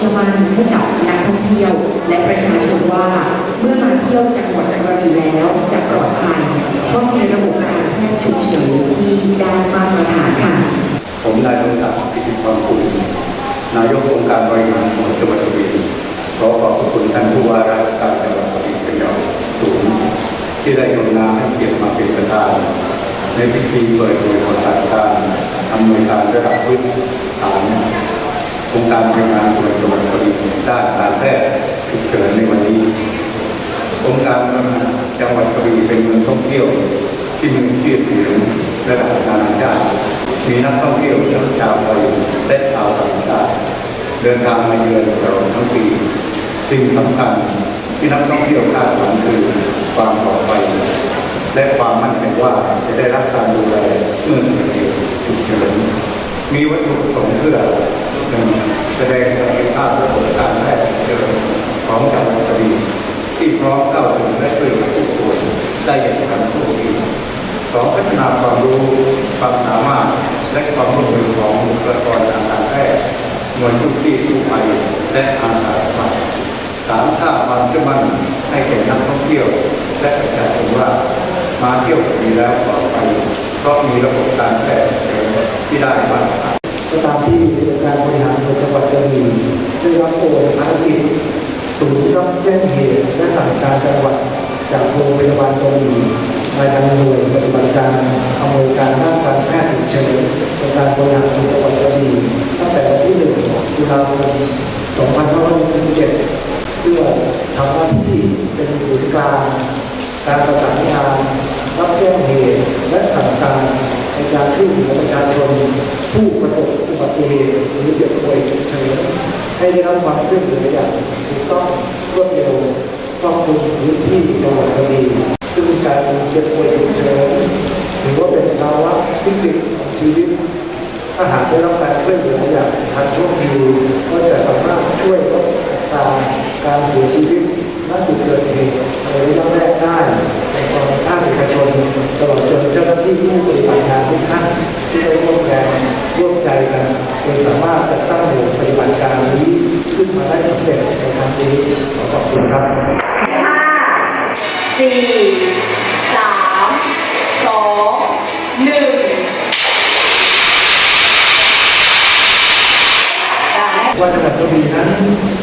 ชื่อมั่นให้กับนักท่องเที่ยว และประชาชนว่า เมื่อมาเที่ยวจังหวัดกระบี่แล้วจะปลอดภัยเพราะมีระบบการแพทย์ฉุกเฉินที่ได้มาตรฐานค่ะ ผมนายดวงศักดิ์กิติพรคุณนายกองค์การบริหารส่วนจังหวัดกระบี่ขอขอบคุณท่านผู้ว่าราชการจังหวัดกระบี่เป็นอย่างสูงที่ได้กรุณาให้เกียรติมาเป็นประธานในพิธีเปิดโดยประธานการอำนวยการระดับพื้นฐาน องค์การบริหารส่วนจังหวัดกระบี่ด้านการแพทย์ฉุกเฉินในวันนี้องค์การบริหารจังหวัดกระบี่เป็นเมืองท่องเที่ยว ที่มีชื่อเสียงระดับนานาชาติมีนักท่องเที่ยวทั้งชาวไทยและชาวต่างชาติเดินทางมาเยือนเราทั้งปีสิ่งสำคัญที่นักท่องเที่ยวคาดหวังคือความปลอดภัยและความมั่นใจว่าจะได้รับการดูแลเมื่อเกิดเหตุฉุกเฉินมีวัตถุประสงค์เพื่อ หนึ่งแสดงศักยภาพระบบการแพทย์ฉุกเฉินของจังหวัดกระบี่ที่พร้อมเข้าถึงและช่วยเหลือผู้ป่วยได้อย่างทันท่วงทีสองพัฒนาความรู้ความสามารถและความร่วมมือของบุคลากรทางการแพทย์หน่วยกู้ชีพกู้ภัยและอาสาสมัครสามสร้าความเชื่อมั่นให้แก่นักท่องเที่ยว และประชาชนว่ามาเที่ยวดีแล้วปลอดภัยเพราะมีระบบการแพทย์ที่ได้มาตรฐาน ก็ตามที่การบริหารส่วนจังหวัดกระบี่ได้รับโอนภารกิจศูนย์รับแจ้งเหตุและสั่งการจังหวัดจากโรงพยาบาลกระบี่มายังหน่วยปฏิบัติการอำนวยการด้านการแพทย์ฉุกเฉินองค์การบริหารส่วนจังหวัดกระบี่ตั้งแต่วันที่1ตุลาคม2567เพื่อทำหน้าที่เป็นศูนย์กลางการประสานงานรับแจ้งเหตุและสั่งการ ในการช่วยเหลือประชาชนผู้ประสบอุบัติเหตุหรือเจ็บป่วยฉุกเฉินให้ได้รับความช่วยเหลืออย่างถูกต้องรวดเร็วครอบคลุมพื้นที่จังหวัดกระบี่ซึ่งการเจ็บป่วยฉุกเฉินถือว่าเป็นภาวะวิกฤตของชีวิตถ้าหากได้รับการช่วยเหลืออย่างทันท่วงทีก็จะสามารถช่วยลดตราการเสียชีวิตณจุดเกิดเหตุในระยะแรกได้ในกองภาคเอกชนตลอดจนเจ้าหน้าที่ผู้บัติ ทุกท่านที่ได้ร่วมแรงร่วมใจกันจนสามารถจัดตั้งหน่วยปฏิบัติการนี้ขึ้นมาได้สำเร็จในครั้งนี้ขอขอบคุณครับห้าสี่สามสองหนึ่งได้ว่าจังหวัดกระบี่นั้น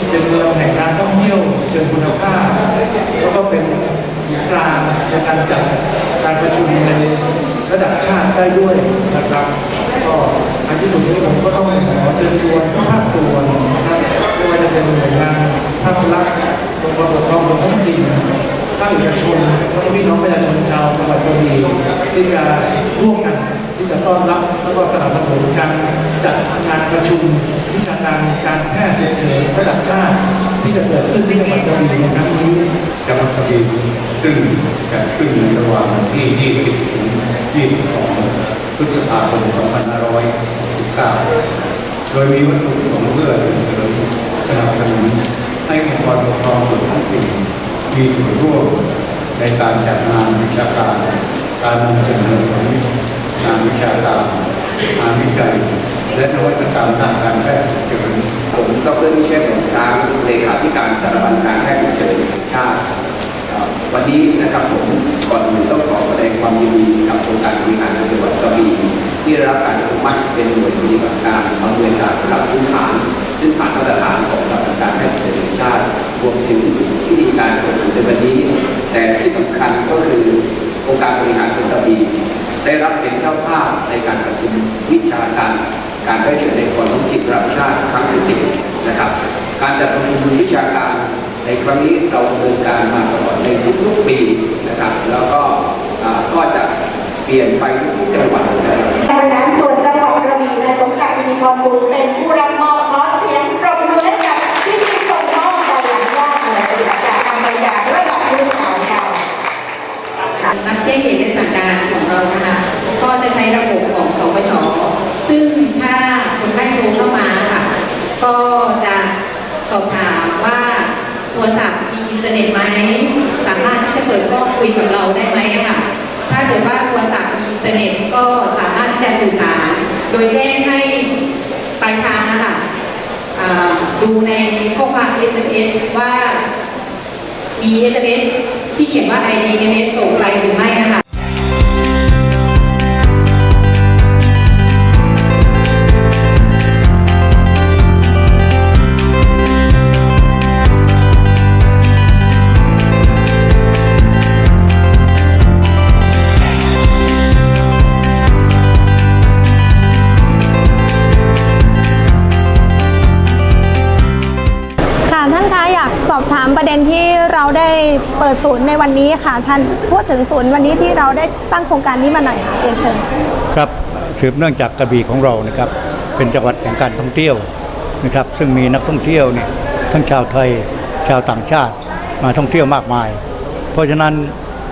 เป็นเมืองแห่งการท่องเที่ยวเชิงคุณภาพแล้วก็เป็นศูนย์กลางในการจัดการประชุมใน ระดับชาติได้ด้วยนะครับก็อันที่สุดนี้ผมก็ต้องขอเชิญชวนภาคส่วนนะครับไม่ว่าจะเป็นหน่วยงานภาครัฐองค์กรปกครองส่วนท้องถิ่นภาคเอกชนแล้วก็พี่น้องประชาชนชาวจังหวัดกระบี่ที่จะร่วมกันที่จะต้อนรับแล้วก็สนับสนุนการจัดงานประชุมวิชาการการแพทย์ฉุกเฉินระดับชาติที่จะเกิดขึ้นที่จังหวัดกระบี่ในครั้งนี้จังหวัดกระบี่ซึ่งจะขึ้นในระหว่างวันที่ 20ถึง 22พฤษภาคม2569โดยมีวัตถุประสงค์เพื่อเสริมสนับสนุนให้องค์กรปกครองส่วนท้องถิ่นมีส่วนร่วมในการจัดงานวิชาการ การนำเสนอของงานวิชาการงานวิจัย และนวัตกรรมทางการแพทย์เฉินผมดรนิเชษฐ์หงช้างเลขาธิการสถาบันการแพทย์ฉุกเฉินแห่งชาติ วันนี้นะครับผมก่อนอื่นต้องขอแสดงความยินดี องค์การบริหารสวนจังหวัดกระบี่ที่ได้รับการอนุมัติเป็นหน่วยปฏิบัติการอำนวยการระดับพื้นฐาน ซึ่งผ่านมาตรฐานของสำนักการแพทย์แห่งชาติรวมถึงที่ดีการเปิดศูนย์ในวันนี้ แต่ที่สำคัญก็คือองค์การบริหารส่วนกระบี่ได้รับเป็นเจ้าภาพในการประชุมวิชาการการได้เกิดในความท้องถิ่นระดับชาติครั้งที่สิบนะครับ การจัดประชุมวิชาการในครั้งนี้เราดำเนินการมาตลอดในทุกๆปีนะครับ แล้วก็อ่าก็จะ เปลี่ยนไปทุกจังหวัดนะครับบริหารส่วนจังหวัดกระบี่นายสมศักดิ์อินทรบุญเป็นผู้รับมอบขอเสียงปรบมือให้กับที่ที่ส่งมอบเราอย่างยากเลยปฏิบัติการทางบริการระดับพื้นฐานค่ะนักแจ้งเหตุและสั่งการของเรานะคะก็จะใช้ระบบของสปชซึ่งถ้าคนไข้โทรเข้ามาค่ะก็จะสอบถามว่าโทรศัพท์มีอินเทอร์เน็ตไหมสามารถที่จะเปิดกล้องคุยกับเราได้ไหมค่ะ ถ้าเกิดว่าโทรศัพท์มีอินเทอร์เน็ตก็สามารถที่จะสื่อสาร โดยแจ้งให้ปลายทางนะคะดูในข้อความ SMS ว่ามี SMS ที่เขียนว่า ID SMS ส่งไปหรือไม่นะคะ ท่านคะอยากสอบถามประเด็นที่เราได้เปิดศูนย์ในวันนี้ค่ะท่านพูดถึงศูนย์วันนี้ที่เราได้ตั้งโครงการนี้มาหน่อยค่ะเรียนเชิญค่ะครับสืบเนื่องจากกระบี่ของเรานะครับเป็นจังหวัดแห่งการท่องเที่ยวนะครับ ซึ่งมีนักท่องเที่ยวเนี่ยทั้งชาวไทยชาวต่างชาติมาท่องเที่ยวมากมาย เพราะฉะนั้น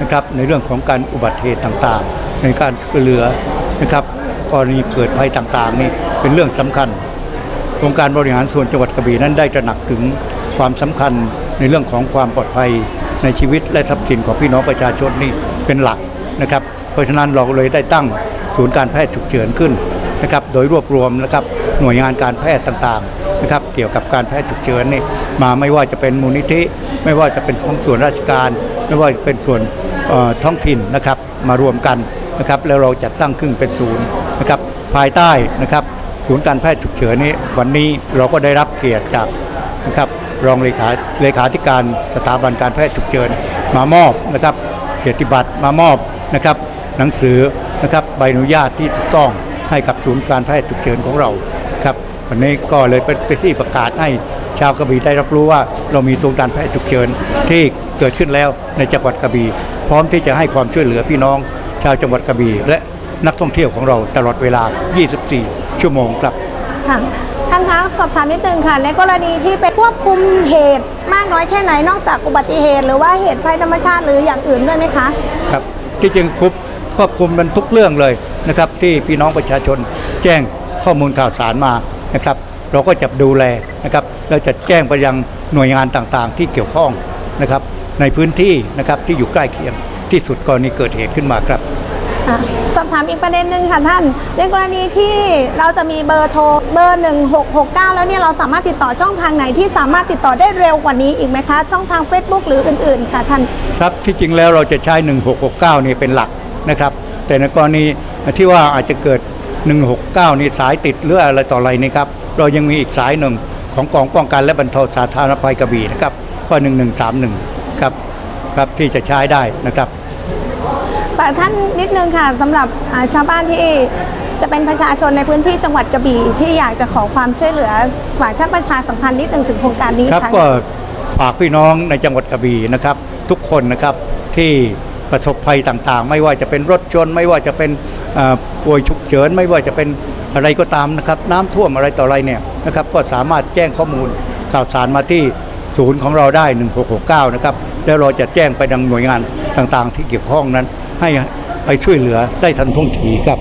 นะครับในเรื่องของการอุบัติเหตุต่างๆ ในการช่วยเหลือนะครับกรณีเกิดภัยต่างๆนี่เป็นเรื่องสำคัญโครงการบริหารส่วนจังหวัดกระบี่นั้นได้ตระหนักถึง ความสำคัญในเรื่องของความปลอดภัยในชีวิตและทรัพย์สินของพี่น้องประชาชนนี่เป็นหลักนะครับ เพราะฉะนั้นเราเลยได้ตั้งศูนย์การแพทย์ฉุกเฉินขึ้นนะครับ โดยรวบรวมนะครับหน่วยงานการแพทย์ต่างๆนะครับ เกี่ยวกับการแพทย์ฉุกเฉินนี่มาไม่ว่าจะเป็นมูลนิธิ ไม่ว่าจะเป็นของส่วนราชการ ไม่ว่าจะเป็นส่วนท้องถิ่นนะครับมารวมกันนะครับแล้วเราจัดตั้งขึ้นเป็นศูนย์นะครับภายใต้นะครับศูนย์การแพทย์ฉุกเฉินนี้วันนี้เราก็ได้รับเกียรติจากนะครับ รองเลขาเลขาธิการสถาบันการแพทย์ฉุกเฉินมามอบนะครับเกียรติบัตรมามอบนะครับหนังสือนะครับใบอนุญาตที่ถูกต้องให้กับศูนย์การแพทย์ฉุกเฉินของเราครับวันนี้ก็เลยเป็นเป็นที่ประกาศให้ชาวกระบี่ได้รับรู้ว่าเรามีศูนย์การแพทย์ฉุกเฉินที่เกิดขึ้นแล้วในจังหวัดกระบี่พร้อมที่จะให้ความช่วยเหลือพี่น้องชาวจังหวัดกระบี่และนักท่องเที่ยวของเราตลอดเวลา 24 ชั่วโมงครับค่ะ สอบถามนิดนึงค่ะ ในกรณีที่ไปควบคุมเหตุมากน้อยแค่ไหนนอกจากอุบัติเหตุ หรือว่าเหตุภัยธรรมชาติหรืออย่างอื่นด้วยไหมคะครับที่จริงควบควบคุมมันทุกเรื่องเลยนะครับ ที่พี่น้องประชาชนแจ้งข้อมูลข่าวสารมานะครับ เราก็จะดูแลนะครับเราจะแจ้งไปยังหน่วยงานต่างๆ ที่เกี่ยวข้องนะครับ ในพื้นที่นะครับที่อยู่ใกล้เคียงที่สุดกรณีเกิดเหตุขึ้นมาครับ ค่ะสอบถามอีกประเด็นหนึ่งค่ะท่าน ในกรณีที่เราจะมีเบอร์โทรเบอร์ 1669 แล้วเนี่ยเราสามารถติดต่อช่องทางไหนที่สามารถติดต่อได้เร็วกว่านี้อีกไหมคะ ช่องทาง Facebook หรืออื่นๆ ค่ะท่าน ครับที่จริงแล้วเราจะใช้ 1669นี่เป็นหลักนะครับ แต่ในกรณีที่ว่าอาจจะเกิด 169 นี่สายติดหรืออะไรต่ออะไรนี่ครับเรายังมีอีกสายหนึ่งของกองป้องกันและบรรเทาสาธารณภัยกระบี่นะครับก็1131 ครับครับที่จะใช้ได้นะครับ ฝากท่านนิดนึงค่ะสำหรับอ่าชาวบ้านที่จะเป็นประชาชนในพื้นที่จังหวัดกระบี่ที่อยากจะขอความช่วยเหลือฝากท่านประชาสัมพันธ์นิดนึงถึงโครงการนี้ครับค่ะก็ฝากพี่น้องในจังหวัดกระบี่นะครับ ทุกคนนะครับที่ประสบภัยต่างๆ ไม่ว่าจะเป็นรถชน ไม่ว่าจะเป็นเอ่อป่วยฉุกเฉินไม่ว่าจะเป็นอะไรก็ตามนะครับ น้ำท่วมอะไรต่ออะไรเนี่ยนะครับก็สามารถแจ้งข้อมูลข่าวสารมาที่ศูนย์ของเราได้ 1669 นะครับแล้วเราจะแจ้งไปยังหน่วยงานต่างๆ ที่เกี่ยวข้องนั้น ให้ไปช่วยเหลือได้ทันท่วงทีครับ